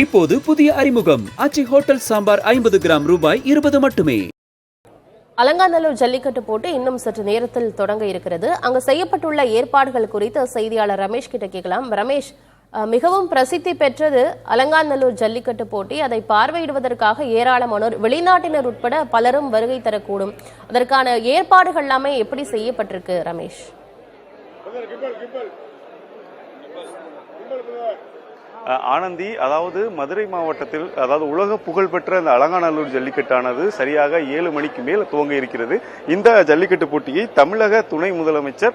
இப்போது புதிய அறிமுகம். அச்சி ஹோட்டல் சாம்பார் ஐம்பது கிராம் ரூபாய் இருபது மட்டுமே. அலங்காநல்லூர் ஜல்லிக்கட்டு போட்டி இன்னும் சற்று நேரத்தில் தொடங்க இருக்கிறது. அங்கு செய்யப்பட்டுள்ள ஏற்பாடுகள் குறித்து செய்தியாளர் ரமேஷ் கிட்ட கேட்கலாம். ரமேஷ் மிகவும் பிரசித்தி பெற்றது அலங்காநல்லூர் ஜல்லிக்கட்டு போட்டி. அதை பார்வையிடுவதற்காக ஏராளமானோர் வெளிநாட்டினர் உட்பட பலரும் வருகை தரக்கூடும். அதற்கான ஏற்பாடுகள் எல்லாமே எப்படி செய்யப்பட்டிருக்கு ரமேஷ்? ஆனந்தி அதாவது மதுரை மாவட்டத்தில் அதாவது உலக புகழ்பெற்ற அந்த அலங்காநல்லூர் ஜல்லிக்கட்டானது சரியாக ஏழு மணிக்கு மேல் துவங்க இருக்கிறது. இந்த ஜல்லிக்கட்டு போட்டியை தமிழக துணை முதலமைச்சர்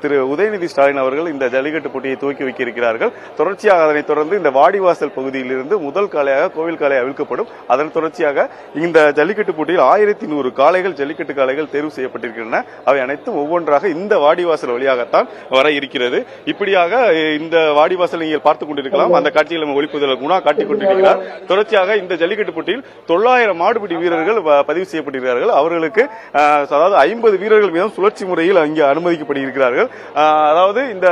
திரு உதயநிதி ஸ்டாலின் அவர்கள் இந்த ஜல்லிக்கட்டு போட்டியை துவக்கி வைக்க இருக்கிறார்கள் தொடர்ச்சியாக அதனைத் தொடர்ந்து இந்த வாடிவாசல் பகுதியிலிருந்து முதல் காளையாக கோவில் காலை அவிழ்க்கப்படும். அதன் தொடர்ச்சியாக இந்த ஜல்லிக்கட்டு போட்டியில் ஆயிரத்தி நூறு காளைகள் ஜல்லிக்கட்டு காளைகள் தேர்வு செய்யப்பட்டிருக்கின்றன. அவை அனைத்தும் ஒவ்வொன்றாக இந்த வாடிவாசல் வழியாகத்தான் வர இருக்கிறது. இப்படியாக இந்த வாடிவாசல் நீங்கள் பார்த்துக் கொண்டிருக்கலாம். அந்த காட்சியில் நம்ம ஒளிப்பதில் குணா காட்டிக் கொண்டிருக்கிறார். தொடர்ச்சியாக இந்த ஜல்லிக்கட்டு போட்டியில் தொள்ளாயிரம் மாடுபிடி வீரர்கள் பதிவு செய்யப்பட்டிருக்கிறார்கள். அவர்களுக்கு அதாவது ஐம்பது வீரர்கள் வீதம் சுழற்சி முறையில் அங்கே அனுமதிக்கப்படுகிறார்கள் அதாவது இந்த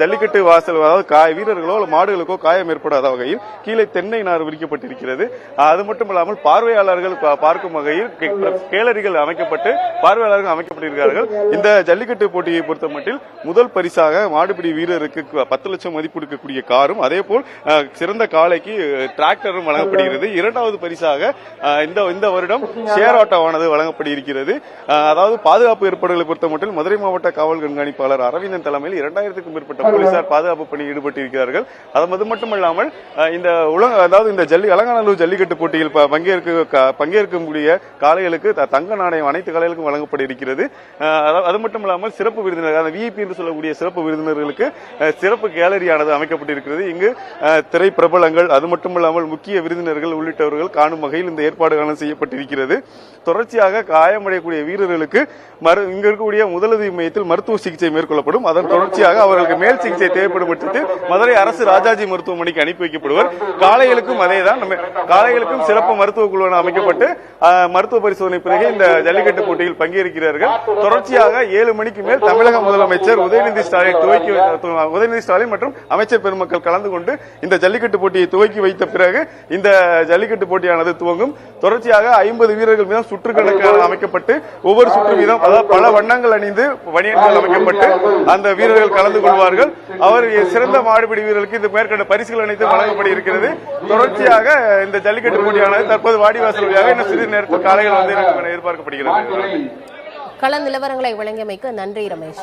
ஜல்லிக்கட்டு வாசல் அதாவது காய வீரர்களோ மாடுகளுக்கோ காயம் ஏற்படாத வகையில் கீழே தென்னை நார் விரிக்கப்பட்டிருக்கிறது. அது மட்டும் இல்லாமல் பார்வையாளர்கள் பார்க்கும் வகையில் கேலரிகள் அமைக்கப்பட்டு பார்வையாளர்கள் அமைக்கப்பட்டிருக்கிறார்கள். இந்த ஜல்லிக்கட்டு போட்டியை பொறுத்த மட்டில் முதல் பரிசாக மாடுபிடி வீரருக்கு பத்து லட்சம் மதிப்பு கொடுக்கக்கூடிய காரும் அதே போல் போல் சிறந்த காளைக்கு டிராக்டரும் வழங்கப்படுகிறது. இரண்டாவது பரிசாக இந்த இந்த வருடம் ஷேர் ஆட்டோவானது வழங்கப்படுகிறது. அதாவது பாதுகாப்பு ஏற்பாடுகளை பொறுத்த மட்டும் மதுரை மாவட்ட காவல் கண்காணிப்பாளர் அரவிந்தன் தலைமையில் இரண்டாயிரத்துக்கும் மேற்பட்ட போலீசார் பாதுகாப்பு பணியில் ஈடுபட்டிருக்கிறார்கள். அது மட்டுமல்லாமல் இந்த உலக அதாவது இந்த ஜல்லி அலங்காநல்லூர் ஜல்லிக்கட்டு போட்டியில் பங்கேற்க பங்கேற்கக்கூடிய காளைகளுக்கு தங்க நாணயம் அனைத்து காளைகளுக்கும் வழங்கப்பட இருக்கிறது அது மட்டும் இல்லாமல் சிறப்பு விருந்தினர் அதாவது விஐபி என்று சொல்லக்கூடிய சிறப்பு விருந்தினர்களுக்கு சிறப்பு கேலரியானது அமைக்கப்பட்டிருக்கிறது. இங்கு திரைப்பிரபலங்கள் திரை பிரபலங்கள் அது மட்டுமல்லாமல் முக்கிய விருந்தினர்கள் உள்ளிட்டவர்கள் காணும் வகையில் இந்த ஏற்பாடுகள் செய்யப்பட்டிருக்கிறது. தொடர்ச்சியாக காயமடையக்கூடிய வீரர்களுக்கு மரு இங்க இருக்கக்கூடிய முதலுதவி மையத்தில் மருத்துவ சிகிச்சை மேற்கொள்ளப்படும். அதன் தொடர்ச்சியாக அவர்களுக்கு மேல் சிகிச்சை தேவைப்படும் பட்சத்தில் மதுரை அரசு ராஜாஜி மருத்துவமனைக்கு அனுப்பி வைக்கப்படுவர். காளைகளுக்கும் அதேதான். நம்ம காளைகளுக்கும் சிறப்பு மருத்துவ குழு அமைக்கப்பட்டு மருத்துவ பரிசோதனை பிறகு இந்த ஜல்லிக்கட்டு போட்டியில் பங்கேற்கிறார்கள். தொடர்ச்சியாக ஏழு மணிக்கு மேல் தமிழக முதலமைச்சர் உதயநிதி ஸ்டாலின் துவக்கி உதயநிதி ஸ்டாலின் மற்றும் அமைச்சர் பெருமக்கள் கலந்து கொண்டு இந்த ஜல்லிக்கட்டு போட்டியை துவக்கி வைத்த பிறகு இந்த ஜல்லிக்கட்டு போட்டியானது துவங்கும். தொடர்ச்சியாக ஐம்பது வீரர்கள் மீதம் சுற்றுக்கணக்கு அமைக்கப்பட்டு ஒவ்வொரு சுற்று வீதம் அதாவது பல வண்ணங்கள் அணிந்து வணிகங்கள் அமைக்கப்பட்டு அந்த வீரர்கள் கலந்து கொள்வார்கள். அவர் சிறந்த மாடுபிடி வீரர்களுக்கு இந்த மேற்கண்ட பரிசுகள் அனைத்தும் வழங்கப்பட இருக்கிறது. தொடர்ச்சியாக இந்த ஜல்லிக்கட்டு போட்டியானது தற்போது வாடிவாசல் வழியாக இன்னும் சிறிது நேரத்தில் காலையில் வந்து எதிர்பார்க்கப்படுகிறது. கள நிலவரங்களை வழங்கியமைக்கு நன்றி ரமேஷ்.